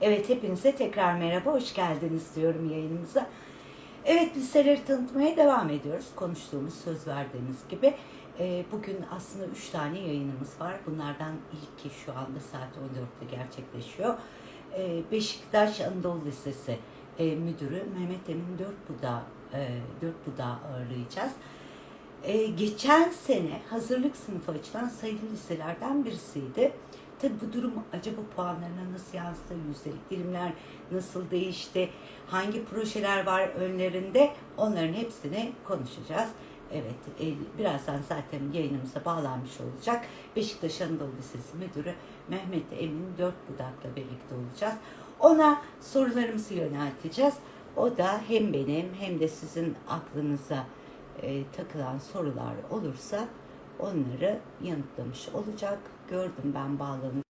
Evet hepinize tekrar merhaba, hoş geldiniz diyorum yayınımıza. Evet listeleri tanıtmaya devam ediyoruz. Konuştuğumuz, söz verdiğimiz gibi. Ee, bugün aslında üç tane yayınımız var. Bunlardan ilki şu anda saat 14'te gerçekleşiyor. Ee, Beşiktaş Anadolu Lisesi e, Müdürü Mehmet Emin Dörtbuda, e, Dörtbuda ağırlayacağız. Ee, geçen sene hazırlık sınıfı açılan sayılı liselerden birisiydi. Tabi bu durum acaba puanlarına nasıl yansıdı, yüzdelik dilimler nasıl değişti, hangi projeler var önlerinde onların hepsini konuşacağız. Evet, e, birazdan zaten yayınımıza bağlanmış olacak. Beşiktaş Anadolu Lisesi Müdürü Mehmet Emin Dörtbudak'la birlikte olacağız. Ona sorularımızı yönelteceğiz. O da hem benim hem de sizin aklınıza e, takılan sorular olursa onları yanıtlamış olacak. Gördüm ben bağlanı.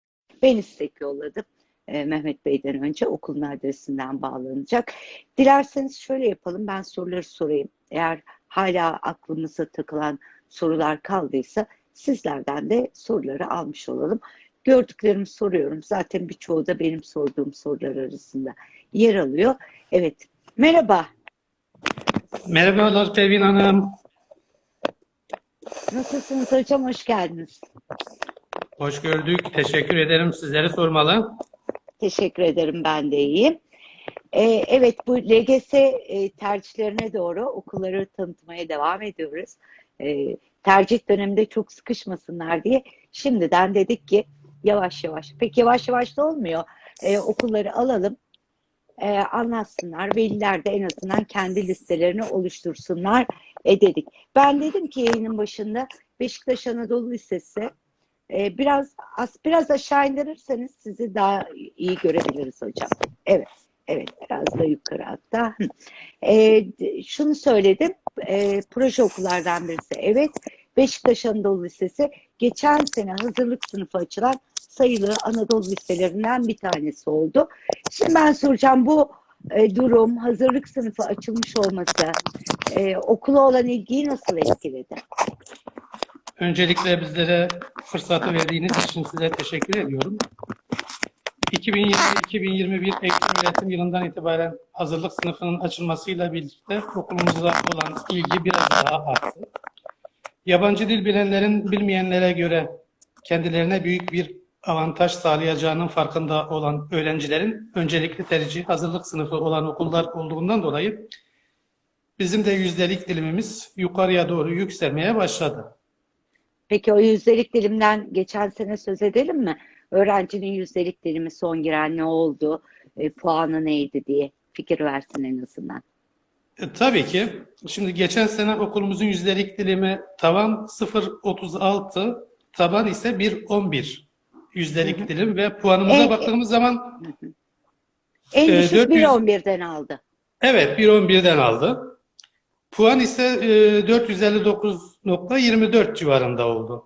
Ben istek yolladım. e, Mehmet Bey'den önce okulun adresinden bağlanacak. Dilerseniz şöyle yapalım. Ben soruları sorayım. Eğer hala aklımıza takılan sorular kaldıysa sizlerden de soruları almış olalım. Gördüklerimi soruyorum. Zaten birçoğu da benim sorduğum sorular arasında yer alıyor. Evet. Merhaba. Merhabalar Pervin Hanım. Nasılsınız hocam? Hoş geldiniz. Hoş gördük. Teşekkür ederim. Sizleri sormalı. Teşekkür ederim. Ben de iyiyim. Ee, evet bu LGS e, tercihlerine doğru okulları tanıtmaya devam ediyoruz. Ee, tercih döneminde çok sıkışmasınlar diye şimdiden dedik ki yavaş yavaş. Pek yavaş yavaş da olmuyor. Ee, okulları alalım. E, anlatsınlar. Veliler de en azından kendi listelerini oluştursunlar e, dedik. Ben dedim ki yayının başında Beşiktaş Anadolu Lisesi e, biraz az biraz aşağı indirirseniz sizi daha iyi görebiliriz hocam. Evet. Evet, biraz da yukarı hatta. E, şunu söyledim, e, proje okullardan birisi. Evet, Beşiktaş Anadolu Lisesi geçen sene hazırlık sınıfı açılan sayılı Anadolu liselerinden bir tanesi oldu. Şimdi ben soracağım bu e, durum, hazırlık sınıfı açılmış olması e, okula olan ilgiyi nasıl etkiledi? Öncelikle bizlere fırsatı verdiğiniz için size teşekkür ediyorum. 2020-2021 eğitim öğretim yılından itibaren hazırlık sınıfının açılmasıyla birlikte okulumuza olan ilgi biraz daha arttı. Yabancı dil bilenlerin bilmeyenlere göre kendilerine büyük bir avantaj sağlayacağının farkında olan öğrencilerin öncelikli tercih hazırlık sınıfı olan okullar olduğundan dolayı bizim de yüzdelik dilimimiz yukarıya doğru yükselmeye başladı. Peki o yüzdelik dilimden geçen sene söz edelim mi? Öğrencinin yüzdelik dilimi son giren ne oldu, e, puanı neydi diye fikir versin en azından. E, tabii ki. Şimdi geçen sene okulumuzun yüzdelik dilimi tavan 0.36, taban ise 1.11 yüzdelik dilim ve puanımıza Evet. baktığımız zaman En Ee, düşük 400 1.11'den aldı. evet 1.11'den aldı. Puan ise e, 459.24 civarında oldu.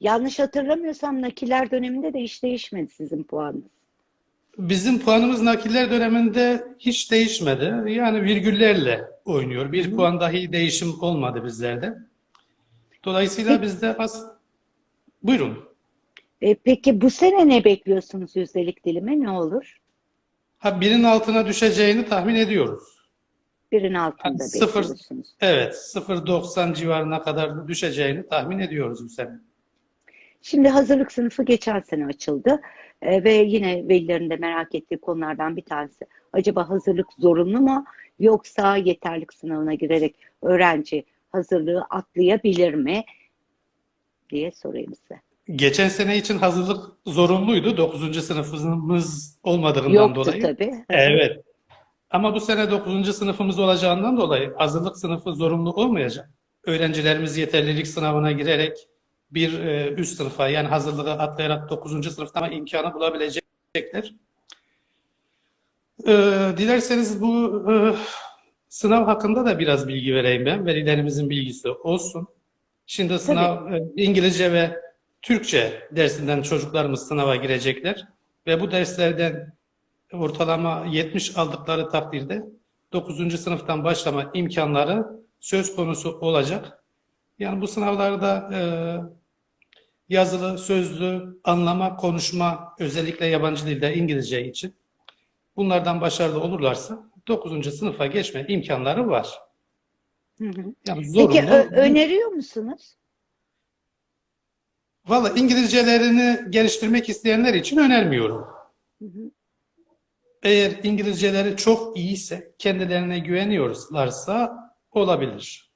Yanlış hatırlamıyorsam nakiller döneminde de hiç değişmedi sizin puanınız. Bizim puanımız nakiller döneminde hiç değişmedi. Yani virgüllerle oynuyor. Bir puan dahi değişim olmadı bizlerde. Dolayısıyla bizde az... Buyurun. E, peki bu sene ne bekliyorsunuz yüzdelik dilime ne olur? Ha, birinin altına düşeceğini tahmin ediyoruz. Birin altında Yani sıfır- bekliyorsunuz. Evet, 0.90 civarına kadar düşeceğini tahmin ediyoruz bu sene. Şimdi hazırlık sınıfı geçen sene açıldı E, ve yine velilerin de merak ettiği konulardan bir tanesi. Acaba hazırlık zorunlu mu yoksa yeterlik sınavına girerek öğrenci hazırlığı atlayabilir mi diye sorayım size. Geçen sene için hazırlık zorunluydu. 9. sınıfımız olmadığından Yoktu dolayı. tabii. Evet. Ama bu sene 9. sınıfımız olacağından dolayı hazırlık sınıfı zorunlu olmayacak. Öğrencilerimiz yeterlilik sınavına girerek bir e, üst sınıfa yani hazırlığı atlayarak 9. sınıfta imkanı bulabilecekler. E, dilerseniz bu e, sınav hakkında da biraz bilgi vereyim ben. Velilerimizin bilgisi olsun. Şimdi sınav e, İngilizce ve Türkçe dersinden çocuklarımız sınava girecekler ve bu derslerden ortalama 70 aldıkları takdirde 9. sınıftan başlama imkanları söz konusu olacak. Yani bu sınavlarda e, yazılı, sözlü, anlama, konuşma özellikle yabancı dilde İngilizce için Bunlardan başarılı olurlarsa 9. sınıfa geçme imkanları var. Hı hı. Yani Peki ö- öneriyor musunuz? Valla İngilizcelerini geliştirmek isteyenler için önermiyorum. Hı hı. Eğer İngilizceleri çok iyiyse, kendilerine güveniyorlarsa olabilir.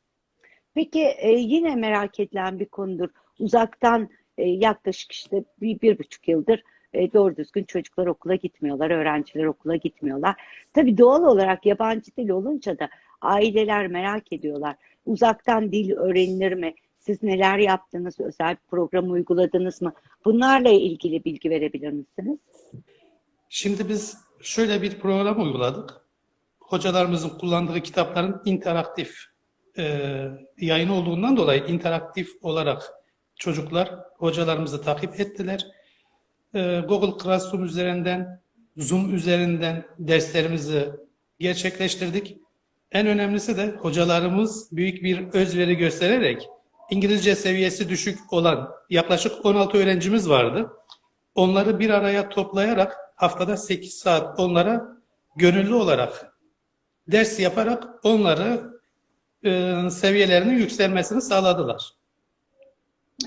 Peki e, yine merak edilen bir konudur. Uzaktan e, yaklaşık işte bir, bir buçuk yıldır e, doğru düzgün çocuklar okula gitmiyorlar, öğrenciler okula gitmiyorlar. Tabii doğal olarak yabancı dil olunca da aileler merak ediyorlar. Uzaktan dil öğrenilir mi? Siz neler yaptınız? Özel bir program uyguladınız mı? Bunlarla ilgili bilgi verebilir misiniz? Şimdi biz şöyle bir program uyguladık. Hocalarımızın kullandığı kitapların interaktif e, yayın olduğundan dolayı interaktif olarak çocuklar hocalarımızı takip ettiler. E, Google Classroom üzerinden, Zoom üzerinden derslerimizi gerçekleştirdik. En önemlisi de hocalarımız büyük bir özveri göstererek İngilizce seviyesi düşük olan yaklaşık 16 öğrencimiz vardı. Onları bir araya toplayarak haftada 8 saat onlara gönüllü olarak ders yaparak onları e, seviyelerinin yükselmesini sağladılar.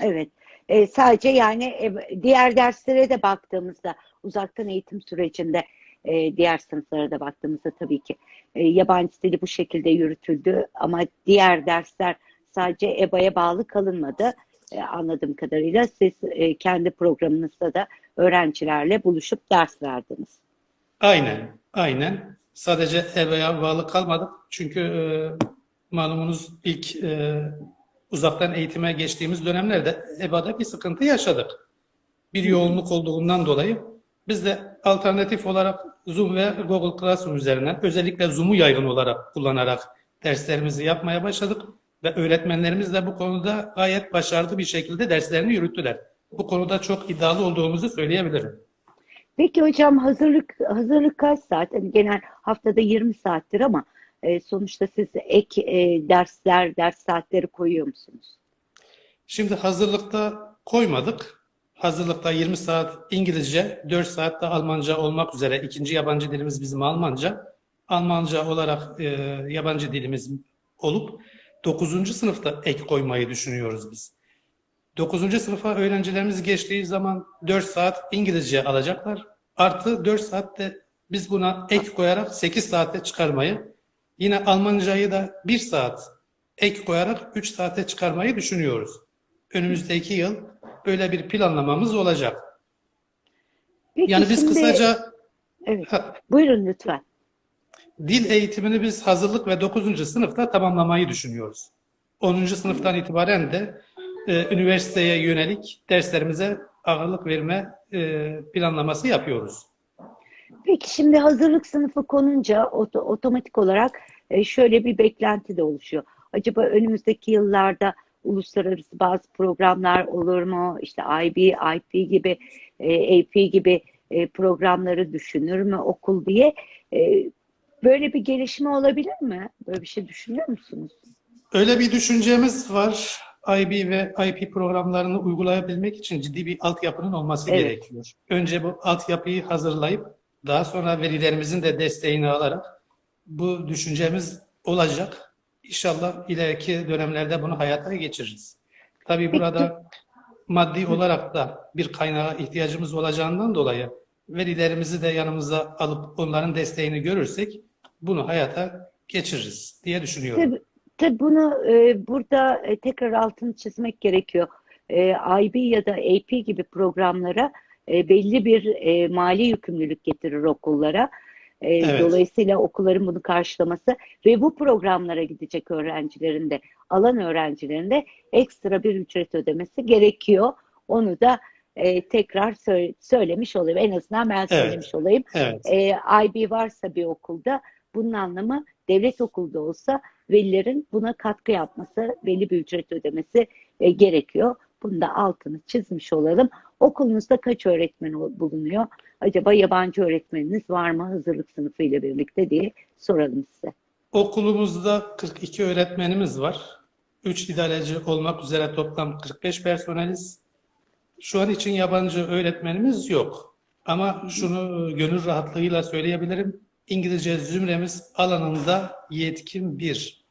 Evet. E, sadece yani e, diğer derslere de baktığımızda uzaktan eğitim sürecinde e, diğer sınıflara da baktığımızda tabii ki e, yabancı dili bu şekilde yürütüldü ama diğer dersler sadece EBA'ya bağlı kalınmadı. E, anladığım kadarıyla siz e, kendi programınızda da öğrencilerle buluşup ders verdiniz. Aynen, aynen. Sadece EBA'ya bağlı kalmadık. Çünkü e, malumunuz ilk e, uzaktan eğitime geçtiğimiz dönemlerde EBA'da bir sıkıntı yaşadık. Bir yoğunluk olduğundan dolayı biz de alternatif olarak Zoom ve Google Classroom üzerinden özellikle Zoom'u yaygın olarak kullanarak derslerimizi yapmaya başladık ve öğretmenlerimiz de bu konuda gayet başarılı bir şekilde derslerini yürüttüler. Bu konuda çok iddialı olduğumuzu söyleyebilirim. Peki hocam hazırlık hazırlık kaç saat? Hani genel haftada 20 saattir ama e, sonuçta siz ek e, dersler, ders saatleri koyuyor musunuz? Şimdi hazırlıkta koymadık. Hazırlıkta 20 saat İngilizce, 4 saat de Almanca olmak üzere. ikinci yabancı dilimiz bizim Almanca. Almanca olarak e, yabancı dilimiz olup 9. sınıfta ek koymayı düşünüyoruz biz. 9. sınıfa öğrencilerimiz geçtiği zaman 4 saat İngilizce alacaklar. Artı 4 saatte biz buna ek koyarak 8 saate çıkarmayı, yine Almancayı da 1 saat ek koyarak 3 saate çıkarmayı düşünüyoruz. Önümüzdeki yıl böyle bir planlamamız olacak. Peki Yani biz şimdi- kısaca Evet. ha, Buyurun lütfen. Dil eğitimini biz hazırlık ve 9. sınıfta tamamlamayı düşünüyoruz. 10. sınıftan itibaren de e, üniversiteye yönelik derslerimize ağırlık verme e, planlaması yapıyoruz. Peki şimdi hazırlık sınıfı konunca oto- otomatik olarak e, şöyle bir beklenti de oluşuyor. Acaba önümüzdeki yıllarda uluslararası bazı programlar olur mu? İşte IB, IP gibi, e, AP gibi e, programları düşünür mü okul diye. E, böyle bir gelişme olabilir mi? Böyle bir şey düşünüyor musunuz? Öyle bir düşüncemiz var. IB ve IP programlarını uygulayabilmek için ciddi bir altyapının olması Evet. gerekiyor. Önce bu altyapıyı hazırlayıp daha sonra verilerimizin de desteğini alarak bu düşüncemiz olacak. İnşallah ileriki dönemlerde bunu hayata geçiririz. Tabii burada maddi olarak da bir kaynağa ihtiyacımız olacağından dolayı verilerimizi de yanımıza alıp onların desteğini görürsek bunu hayata geçiririz diye düşünüyorum. Tabii, tabii bunu e, burada e, tekrar altını çizmek gerekiyor. E, IB ya da AP gibi programlara e, belli bir e, mali yükümlülük getirir okullara. E, Evet. Dolayısıyla okulların bunu karşılaması ve bu programlara gidecek öğrencilerin de, alan öğrencilerin de ekstra bir ücret ödemesi gerekiyor. Onu da e, tekrar sö- söylemiş olayım. En azından ben söylemiş olayım. Evet. E, IB varsa bir okulda bunun anlamı devlet okulda olsa velilerin buna katkı yapması, belli bir ücret ödemesi e, gerekiyor. Bunu da altını çizmiş olalım. Okulunuzda kaç öğretmen bulunuyor? Acaba yabancı öğretmeniniz var mı hazırlık sınıfı ile birlikte diye soralım size. Okulumuzda 42 öğretmenimiz var. 3 idareci olmak üzere toplam 45 personeliz. Şu an için yabancı öğretmenimiz yok. Ama şunu gönül rahatlığıyla söyleyebilirim. İngilizce zümremiz alanında yetkin bir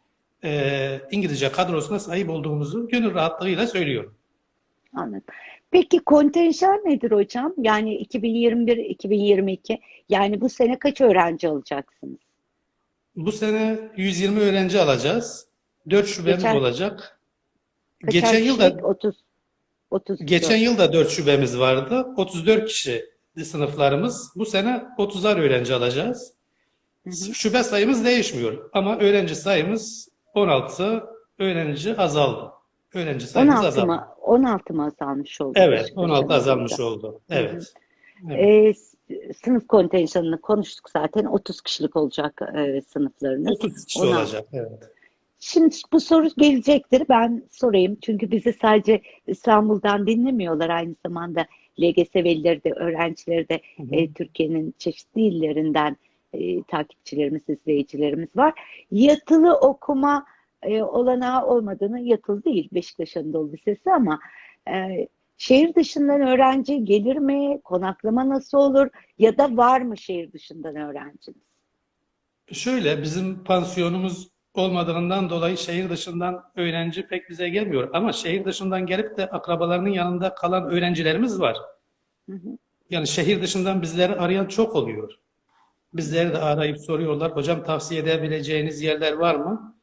e, İngilizce kadrosuna sahip olduğumuzu gönül rahatlığıyla söylüyorum. Anladım. Peki kontenjan nedir hocam? Yani 2021-2022 yani bu sene kaç öğrenci alacaksınız? Bu sene 120 öğrenci alacağız. 4 şubemiz Geçen- olacak. Geçen yıl da kişilik? 30 30 geçen yıl da 4 şubemiz vardı. 34 kişi sınıflarımız. Bu sene 30'ar öğrenci alacağız. Şube sayımız değişmiyor ama öğrenci sayımız 16 öğrenci azaldı. Öğrenci sayımız 16 azaldı. mı? 16 mı azalmış oldu? Evet, Beşiktaş'ın 16 azalmış oldu. Evet. Evet. S- sınıf kontenjanını konuştuk zaten. 30 kişilik olacak e, sınıflarınız. 30 kişi 16. olacak. Evet. Şimdi bu soru gelecektir. Ben sorayım. Çünkü bizi sadece İstanbul'dan dinlemiyorlar. Aynı zamanda LGS velileri de, öğrencileri de Hı hı. e, Türkiye'nin çeşitli illerinden e, takipçilerimiz, izleyicilerimiz var. Yatılı okuma e, olanağı olmadığını, yatılı değil Beşiktaş Anadolu Lisesi ama e, şehir dışından öğrenci gelir mi? Konaklama nasıl olur? Ya da var mı şehir dışından öğrenciniz? Şöyle bizim pansiyonumuz olmadığından dolayı şehir dışından öğrenci pek bize gelmiyor. Ama şehir dışından gelip de akrabalarının yanında kalan öğrencilerimiz var. Hı hı. Yani şehir dışından bizleri arayan çok oluyor. Bizleri de arayıp soruyorlar. Hocam tavsiye edebileceğiniz yerler var mı?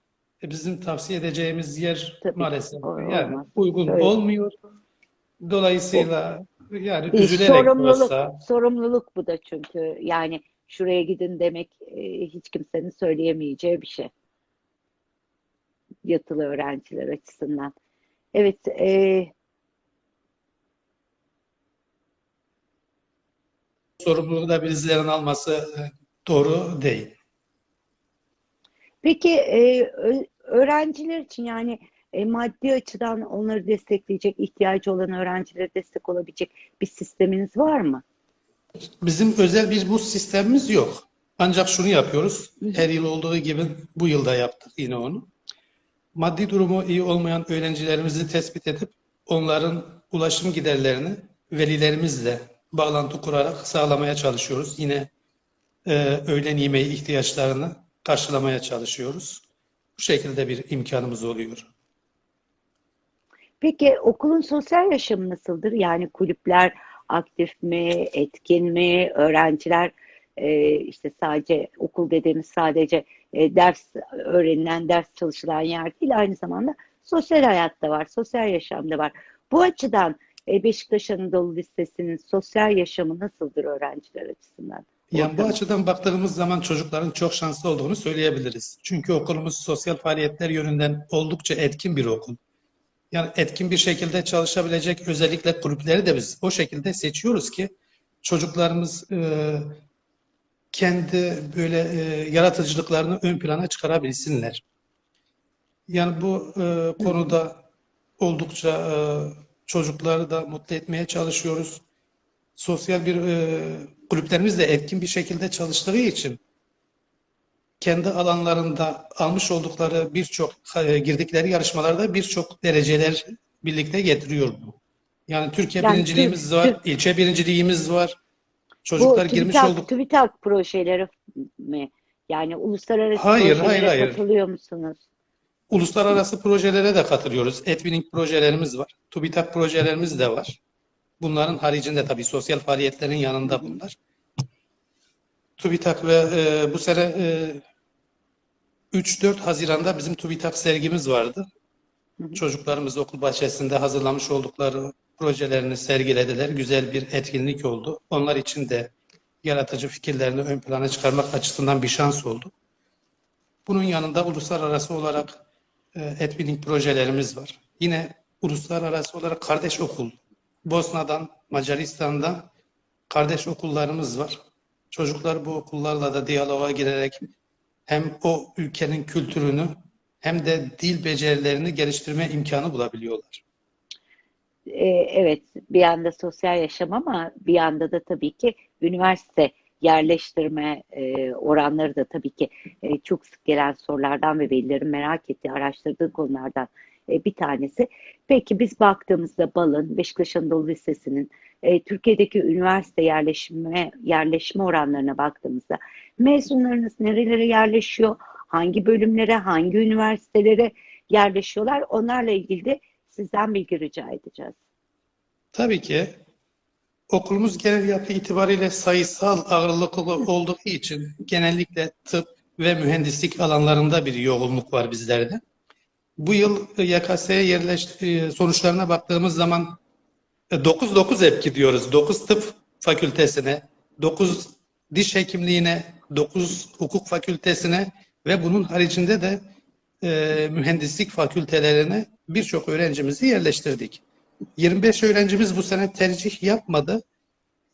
E, bizim tavsiye edeceğimiz yer Tabii, maalesef o- yani olmaz. uygun Öyle. olmuyor. Dolayısıyla yani Bir üzülerek sorumluluk, olsa sorumluluk bu da çünkü yani şuraya gidin demek e, hiç kimsenin söyleyemeyeceği bir şey. Yatılı öğrenciler açısından. Evet, e, sorumluluğu da bizlerin alması e, doğru değil. peki e, öğrenciler için yani e, maddi açıdan onları destekleyecek, ihtiyacı olan öğrencilere destek olabilecek bir sisteminiz var mı? Bizim özel bir burs sistemimiz yok. Ancak şunu yapıyoruz. Her yıl olduğu gibi bu yılda yaptık yine onu. Maddi durumu iyi olmayan öğrencilerimizi tespit edip onların ulaşım giderlerini velilerimizle bağlantı kurarak sağlamaya çalışıyoruz. Yine e, öğlen yemeği ihtiyaçlarını karşılamaya çalışıyoruz. Bu şekilde bir imkanımız oluyor. Peki okulun sosyal yaşamı nasıldır? Yani kulüpler aktif mi, etkin mi, öğrenciler e, işte sadece okul dediğimiz sadece e, ders öğrenilen, ders çalışılan yer değil, aynı zamanda sosyal hayatta var, sosyal yaşamda var. Bu açıdan Beşiktaş Anadolu Lisesi'nin sosyal yaşamı nasıldır öğrenciler açısından? Yani bu açıdan baktığımız zaman çocukların çok şanslı olduğunu söyleyebiliriz. Çünkü okulumuz sosyal faaliyetler yönünden oldukça etkin bir okul. Yani etkin bir şekilde çalışabilecek özellikle kulüpleri de biz o şekilde seçiyoruz ki çocuklarımız e, kendi böyle e, yaratıcılıklarını ön plana çıkarabilsinler. Yani bu e, konuda oldukça e, çocukları da mutlu etmeye çalışıyoruz sosyal bir e, kulüplerimiz de etkin bir şekilde çalıştığı için kendi alanlarında almış oldukları birçok e, girdikleri yarışmalarda birçok dereceler birlikte getiriyor bu. Yani Türkiye Yani birinciliğimiz Türk- var, ilçe birinciliğimiz var. Çocuklar Bu girmiş TÜBİTAK, olduk. TÜBİTAK projeleri mi? Yani uluslararası Hayır, projelere hayır, hayır. katılıyor musunuz? Uluslararası projelere de katılıyoruz. Etwinning projelerimiz var. TÜBİTAK projelerimiz de var. Bunların haricinde tabii sosyal faaliyetlerin yanında bunlar. TÜBİTAK ve e, bu sene e, 3-4 Haziran'da bizim TÜBİTAK sergimiz vardı. Çocuklarımız okul bahçesinde hazırlamış oldukları projelerini sergilediler. Güzel bir etkinlik oldu. Onlar için de yaratıcı fikirlerini ön plana çıkarmak açısından bir şans oldu. Bunun yanında uluslararası olarak etkinlik projelerimiz var. Yine uluslararası olarak kardeş okul. Bosna'dan, Macaristan'dan kardeş okullarımız var. Çocuklar bu okullarla da diyaloğa girerek hem o ülkenin kültürünü hem de dil becerilerini geliştirme imkanı bulabiliyorlar. Ee, evet, bir yanda sosyal yaşam ama bir yanda da tabii ki üniversite yerleştirme e, oranları da tabii ki e, çok sık gelen sorulardan ve velilerin merak ettiği, araştırdığı konulardan e, bir tanesi. Peki biz baktığımızda Bal'ın, Beşiktaş Anadolu Lisesi'nin e, Türkiye'deki üniversite yerleşme yerleşme oranlarına baktığımızda mezunlarınız nerelere yerleşiyor, hangi bölümlere, hangi üniversitelere yerleşiyorlar onlarla ilgili de sizden bilgi rica edeceğiz. Tabii ki okulumuz genel yapı itibariyle sayısal ağırlıklı olduğu için genellikle tıp ve mühendislik alanlarında bir yoğunluk var bizlerde. Bu yıl YKS'ye yerleş e, sonuçlarına baktığımız zaman 9-9 hep gidiyoruz. 9 tıp fakültesine, 9 diş hekimliğine, 9 hukuk fakültesine ve bunun haricinde de e, mühendislik fakültelerine birçok öğrencimizi yerleştirdik. 25 öğrencimiz bu sene tercih yapmadı.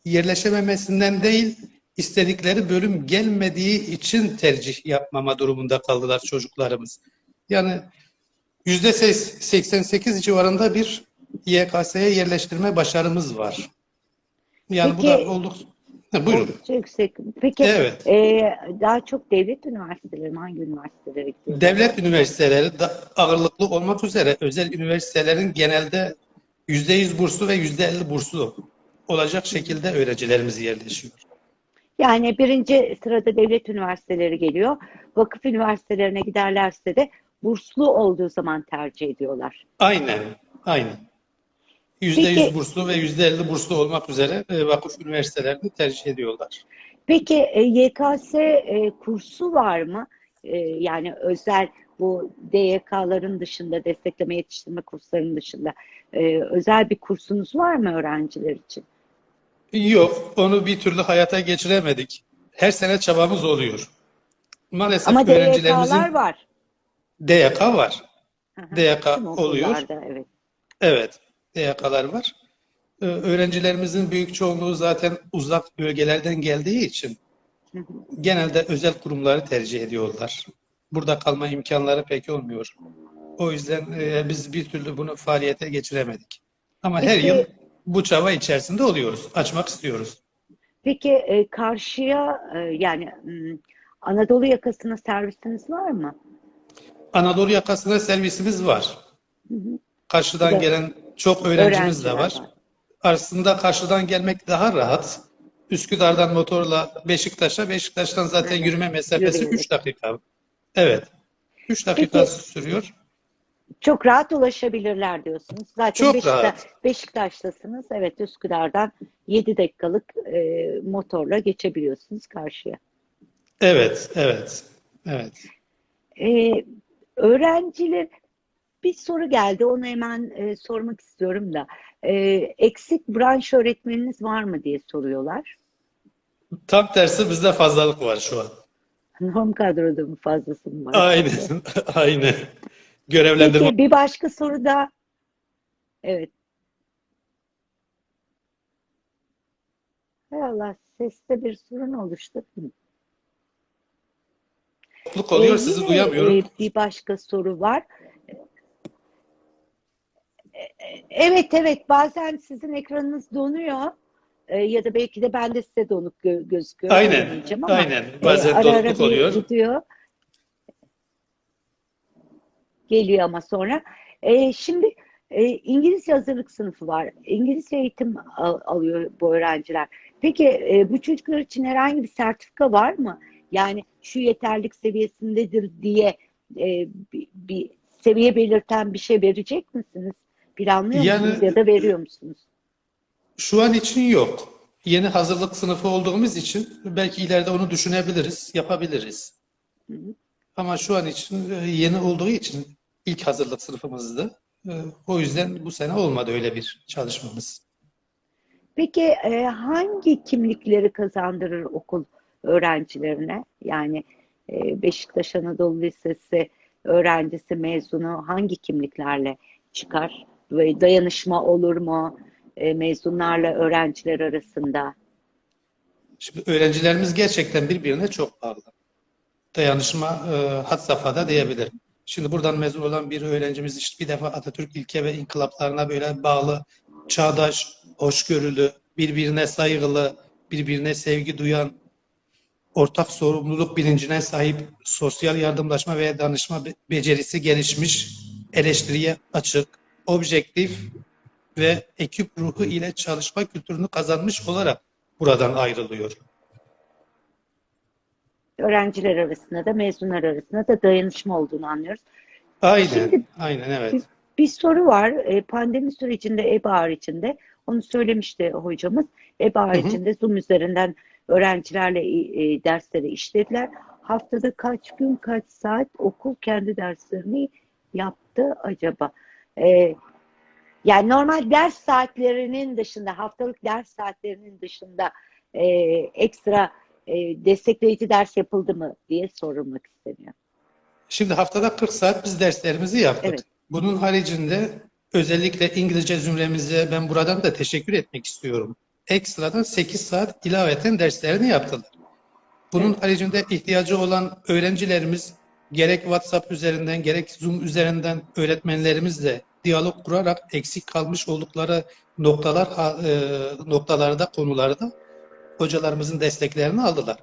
Yerleşememesinden değil, istedikleri bölüm gelmediği için tercih yapmama durumunda kaldılar çocuklarımız. Yani yüzde 88 civarında bir YKS'ye yerleştirme başarımız var. Yani bu Peki- da olduk. Ha, buyurun. Oldukça yüksek. Peki Evet. e, daha çok devlet üniversiteleri? Hangi üniversitelere gidiyor? Devlet üniversiteleri da ağırlıklı olmak üzere özel üniversitelerin genelde %100 burslu ve %50 burslu olacak şekilde öğrencilerimiz yerleşiyor. Yani birinci sırada devlet üniversiteleri geliyor. Vakıf üniversitelerine giderlerse de burslu olduğu zaman tercih ediyorlar. Aynen, aynen. %100 Peki- burslu ve %50 burslu olmak üzere e, vakıf üniversitelerini tercih ediyorlar. Peki e, YKS e, kursu var mı? Yani özel bu DYK'ların dışında, destekleme yetiştirme kurslarının dışında e, özel bir kursunuz var mı öğrenciler için? Yok, onu bir türlü hayata geçiremedik. Her sene çabamız oluyor. Maalesef Ama öğrencilerimizin DYK'lar var. DYK var. DYK oluyor. evet. Evet, DYK'lar var. Ee, Öğrencilerimizin büyük çoğunluğu zaten uzak bölgelerden geldiği için genelde özel kurumları tercih ediyorlar. Burada kalma imkanları pek olmuyor. O yüzden e, biz bir türlü bunu faaliyete geçiremedik. Ama her Peki- yıl bu çaba içerisinde oluyoruz. Açmak istiyoruz. Peki e, karşıya e, yani m, Anadolu yakasına servisiniz var mı? Anadolu yakasına servisimiz var. Karşıdan de gelen çok öğrencimiz de Öğrenciler var. Aslında karşıdan gelmek daha rahat. Üsküdar'dan motorla Beşiktaş'a, Beşiktaş'tan zaten Evet. yürüme mesafesi Yürüyerek. 3 dakika. Evet. 3 dakika Peki- sürüyor. Çok rahat ulaşabilirler diyorsunuz. Zaten Çok Beşiktaş, rahat. Beşiktaş'tasınız. Evet Üsküdar'dan 7 dakikalık e, motorla geçebiliyorsunuz karşıya. Evet, evet. Evet. E, öğrenciler bir soru geldi. Onu hemen e, sormak istiyorum da. E, eksik branş öğretmeniniz var mı diye soruyorlar. Tam tersi bizde fazlalık var şu an. Norm kadroda mı fazlası mı var? Aynen. Aynen. Görevlendirme Peki bir başka soru da evet. Hay Allah seste bir sorun oluştu. oluyor. Ee, Sizi duyamıyorum. e, bir başka soru var. E, e, Evet evet bazen sizin ekranınız donuyor. E, ya da belki de ben de size donuk gö- gözüküyor. Aynen. ama, Aynen. e, Bazen ara ara donukluk bir oluyor. gidiyor. Geliyor ama sonra. E, şimdi e, İngilizce hazırlık sınıfı var. İngilizce eğitim al- alıyor bu öğrenciler. Peki e, bu çocuklar için herhangi bir sertifika var mı? Yani şu yeterlik seviyesindedir diye e, bir, bir seviye belirten bir şey verecek misiniz? Planlıyor Yani- musunuz ya da veriyor musunuz? Şu an için yok. Yeni hazırlık sınıfı olduğumuz için belki ileride onu düşünebiliriz, yapabiliriz. Hı hı. Ama şu an için e, yeni olduğu için ilk hazırlık sınıfımızdı. E, O yüzden bu sene olmadı öyle bir çalışmamız. Peki e, hangi kimlikleri kazandırır okul öğrencilerine? Yani Beşiktaş Anadolu Lisesi öğrencisi mezunu hangi kimliklerle çıkar? Dayanışma olur mu e, mezunlarla öğrenciler arasında? Şimdi öğrencilerimiz gerçekten birbirine çok bağlı. Dayanışma e, had safhada diyebilirim. Şimdi buradan mezun olan bir öğrencimiz işte bir defa Atatürk ilke ve inkılaplarına böyle bağlı, çağdaş, hoşgörülü, birbirine saygılı, birbirine sevgi duyan, ortak sorumluluk bilincine sahip, sosyal yardımlaşma ve danışma be- becerisi gelişmiş, eleştiriye açık, objektif ve ekip ruhu ile çalışma kültürünü kazanmış olarak buradan ayrılıyor. Öğrenciler arasında da mezunlar arasında da dayanışma olduğunu anlıyoruz. Aynen, Şimdi- aynen evet. Bir soru var. E, Pandemi sürecinde EBA haricinde, onu söylemişti hocamız. EBA hı. haricinde Zoom üzerinden öğrencilerle e, dersleri işlediler. Haftada kaç gün, kaç saat okul kendi derslerini yaptı acaba? E, yani normal ders saatlerinin dışında, haftalık ders saatlerinin dışında e, ekstra e, destekleyici ders yapıldı mı diye sorulmak isteniyor. Şimdi haftada 40 saat biz derslerimizi yaptık. Evet. Bunun haricinde özellikle İngilizce zümremize ben buradan da teşekkür etmek istiyorum. Ekstradan 8 saat ilaveten derslerini yaptılar. Bunun haricinde ihtiyacı olan öğrencilerimiz gerek WhatsApp üzerinden gerek Zoom üzerinden öğretmenlerimizle diyalog kurarak eksik kalmış oldukları noktalar e, noktalarda konularda hocalarımızın desteklerini aldılar.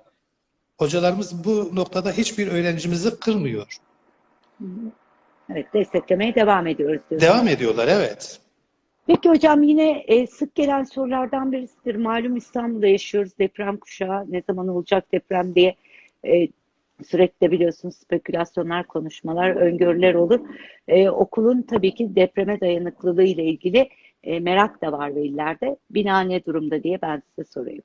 Hocalarımız bu noktada hiçbir öğrencimizi kırmıyor. Evet, desteklemeye devam ediyoruz diyorsunuz. Devam ediyorlar, evet. Peki hocam yine e, sık gelen sorulardan birisidir. Malum İstanbul'da yaşıyoruz. Deprem kuşağı ne zaman olacak deprem diye e, sürekli biliyorsunuz spekülasyonlar, konuşmalar, öngörüler olur. E, okulun tabii ki depreme dayanıklılığı ile ilgili e, merak da var velilerde. Bina ne durumda diye ben size sorayım.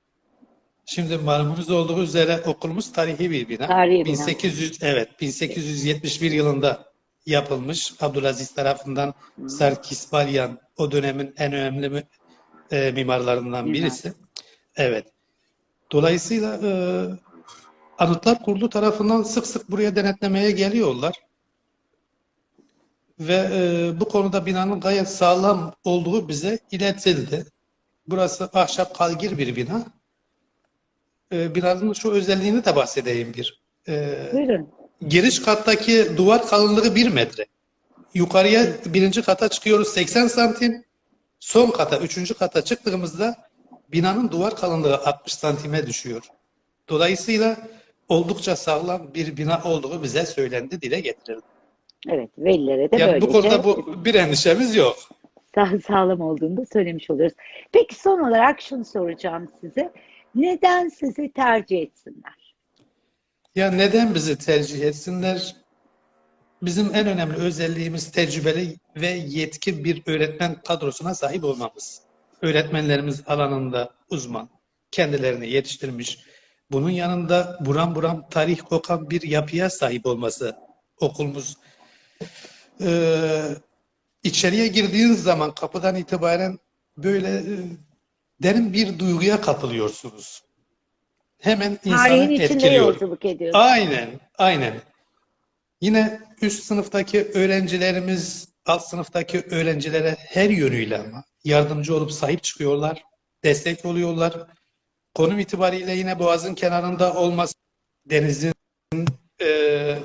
Şimdi malumunuz olduğu üzere okulumuz tarihi bir bina. Tarihi bina. 1800 evet 1871 yılında yapılmış. Abdülaziz tarafından Sarkis Balyan o dönemin en önemli mi- e, mimarlarından Mimar. birisi. Evet. Dolayısıyla e, Anıtlar Kurulu tarafından sık sık buraya denetlemeye geliyorlar. Ve e, bu konuda binanın gayet sağlam olduğu bize iletildi. Burası ahşap kalgir bir bina. E, binanın şu özelliğini de bahsedeyim bir. E, Buyurun. Giriş kattaki duvar kalınlığı 1 metre. Yukarıya birinci kata çıkıyoruz 80 santim. Son kata, üçüncü kata çıktığımızda binanın duvar kalınlığı 60 santime düşüyor. Dolayısıyla oldukça sağlam bir bina olduğu bize söylendi, dile getirildi. Evet, velilere de Yani bu böylece konuda bu bir endişemiz yok. sağ- sağlam olduğunu da söylemiş oluyoruz. Peki son olarak şunu soracağım size. Neden sizi tercih etsinler? Ya neden bizi tercih etsinler? Bizim en önemli özelliğimiz tecrübeli ve yetkin bir öğretmen kadrosuna sahip olmamız. Öğretmenlerimiz alanında uzman, kendilerini yetiştirmiş. Bunun yanında buram buram tarih kokan bir yapıya sahip olması okulumuz. Ee, içeriye girdiğiniz zaman kapıdan itibaren böyle e, derin bir duyguya kapılıyorsunuz. Hemen insanı Tarihin içinde etkiliyor. yolculuk. Aynen, aynen. Yine üst sınıftaki öğrencilerimiz alt sınıftaki öğrencilere her yönüyle ama yardımcı olup sahip çıkıyorlar, destek oluyorlar. Konum itibariyle yine Boğaz'ın kenarında olması, denizin e,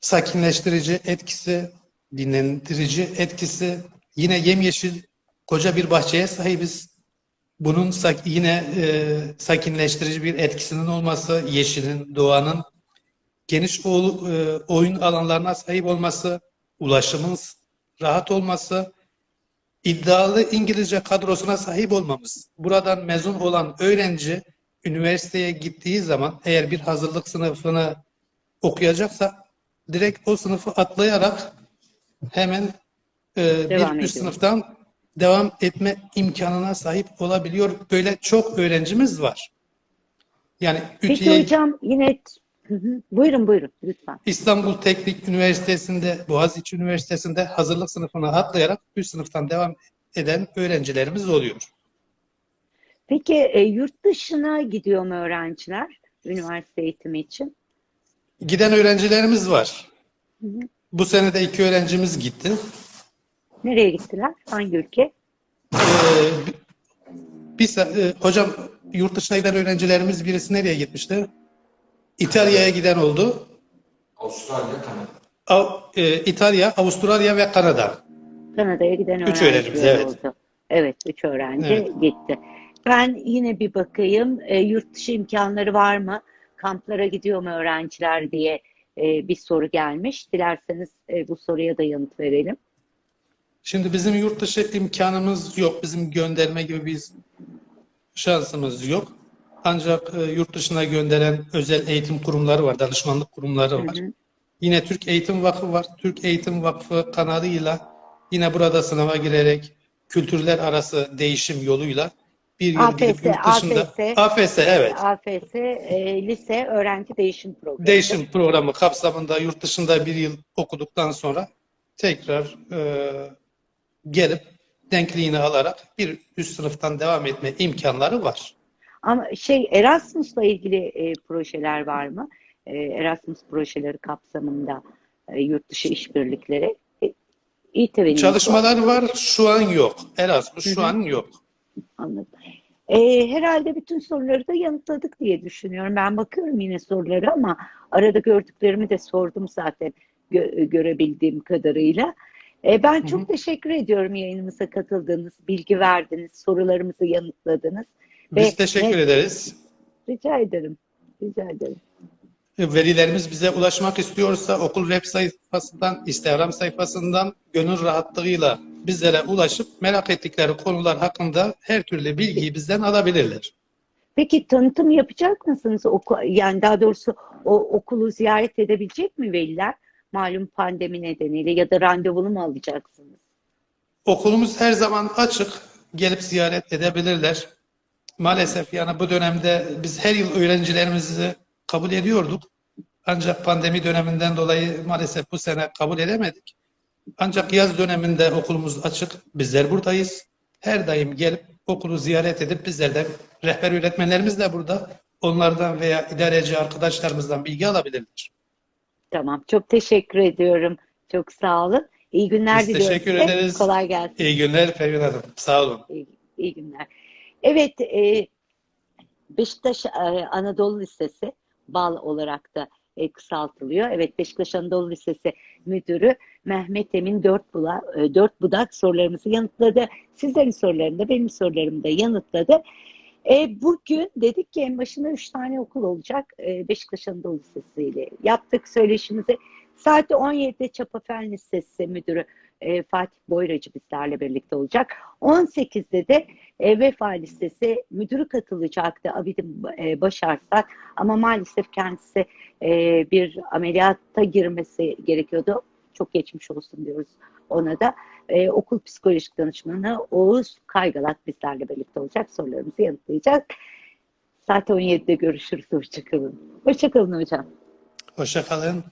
sakinleştirici etkisi, dinlendirici etkisi, yine yemyeşil koca bir bahçeye sahibiz. Bunun sak- yine e, sakinleştirici bir etkisinin olması, yeşilin, doğanın geniş e, oyun alanlarına sahip olması, ulaşımın rahat olması, iddialı İngilizce kadrosuna sahip olmamız. Buradan mezun olan öğrenci üniversiteye gittiği zaman eğer bir hazırlık sınıfını okuyacaksa direkt o sınıfı atlayarak hemen e, Devam bir ediyor. üst sınıftan devam etme imkanına sahip olabiliyor. Böyle çok öğrencimiz var. Yani Peki Ütüye hocam yine Hı hı. buyurun buyurun lütfen. İstanbul Teknik Üniversitesi'nde, Boğaziçi Üniversitesi'nde hazırlık sınıfına atlayarak üst sınıftan devam eden öğrencilerimiz oluyor. Peki e, yurt dışına gidiyor mu öğrenciler üniversite eğitimi için? Giden öğrencilerimiz var. Bu sene de iki öğrencimiz gitti. Nereye gittiler? Hangi ülke? Ee, bir, se- e, hocam yurt dışına giden öğrencilerimiz birisi nereye gitmişti? İtalya'ya giden oldu. Avustralya, Kanada. Av- e, İtalya, Avustralya ve Kanada. Kanada'ya giden Üç öğrencimiz, evet. oldu. Evet, üç öğrenci Evet. gitti. Ben yine bir bakayım. E, yurt dışı imkanları var mı? Kamplara gidiyor mu öğrenciler diye e, bir soru gelmiş. Dilerseniz e, bu soruya da yanıt verelim. Şimdi bizim yurt dışı imkanımız yok. Bizim gönderme gibi bir şansımız yok. Ancak e, yurt dışına gönderen özel eğitim kurumları var, danışmanlık kurumları var. Hı hı. Yine Türk Eğitim Vakfı var. Türk Eğitim Vakfı kanalıyla yine burada sınava girerek kültürler arası değişim yoluyla bir yıl gidip yurt dışında AFS. AFS evet. AFS e, lise öğrenci değişim programı. Değişim programı kapsamında yurt dışında bir yıl okuduktan sonra tekrar e, gelip denkliğini alarak bir üst sınıftan devam etme imkanları var. Ama şey Erasmus'la ilgili e, projeler var mı? E, Erasmus projeleri kapsamında e, yurt dışı işbirlikleri. E, İTV'nin Çalışmalar var, şu an yok. Erasmus Hı şu hı. an yok. Anladım. E, herhalde bütün soruları da yanıtladık diye düşünüyorum. Ben bakıyorum yine soruları ama arada gördüklerimi de sordum zaten gö- görebildiğim kadarıyla. E, ben Hı çok hı. teşekkür ediyorum yayınımıza katıldığınız, bilgi verdiniz, sorularımızı yanıtladınız. Biz Ve- teşekkür ve- ederiz. Rica ederim. Rica ederim. Velilerimiz bize ulaşmak istiyorsa okul web sayfasından, Instagram sayfasından gönül rahatlığıyla bizlere ulaşıp merak ettikleri konular hakkında her türlü bilgiyi bizden alabilirler. Peki tanıtım yapacak mısınız? Oku, yani daha doğrusu o okulu ziyaret edebilecek mi veliler? Malum pandemi nedeniyle ya da randevulu mu alacaksınız? Okulumuz her zaman açık. Gelip ziyaret edebilirler. Maalesef yani bu dönemde biz her yıl öğrencilerimizi kabul ediyorduk. Ancak pandemi döneminden dolayı maalesef bu sene kabul edemedik. Ancak yaz döneminde okulumuz açık. Bizler buradayız. Her daim gelip okulu ziyaret edip bizlerden rehber öğretmenlerimiz de burada. Onlardan veya idareci arkadaşlarımızdan bilgi alabilirler. Tamam. Çok teşekkür ediyorum. Çok sağ olun. İyi günler Biz diliyorum teşekkür size. ederiz. Kolay gelsin. İyi günler Pervin Hanım. Sağ olun. İyi, iyi günler. Evet, e, Beşiktaş e, Anadolu Lisesi BAL olarak da e, kısaltılıyor. Evet, Beşiktaş Anadolu Lisesi Müdürü Mehmet Emin Dört, Bula, e, Dört Budak sorularımızı yanıtladı. Sizlerin sorularını da benim sorularımı da yanıtladı. E, bugün dedik ki en başında üç tane okul olacak e, Beşiktaş Anadolu Lisesi ile. Yaptık söyleşimizi. Saat 17'de Çapafen Lisesi Müdürü e, Fatih Boyracı bizlerle birlikte olacak. 18'de de e, Vefa Lisesi müdürü katılacaktı Abidin e, Başarsak ama maalesef kendisi e, bir ameliyata girmesi gerekiyordu. Çok geçmiş olsun diyoruz ona da. E, okul psikolojik danışmanı Oğuz Kaygalat bizlerle birlikte olacak. Sorularımızı yanıtlayacak. Saat 17'de görüşürüz. Hoşçakalın. Hoşçakalın hocam. Hoşça kalın.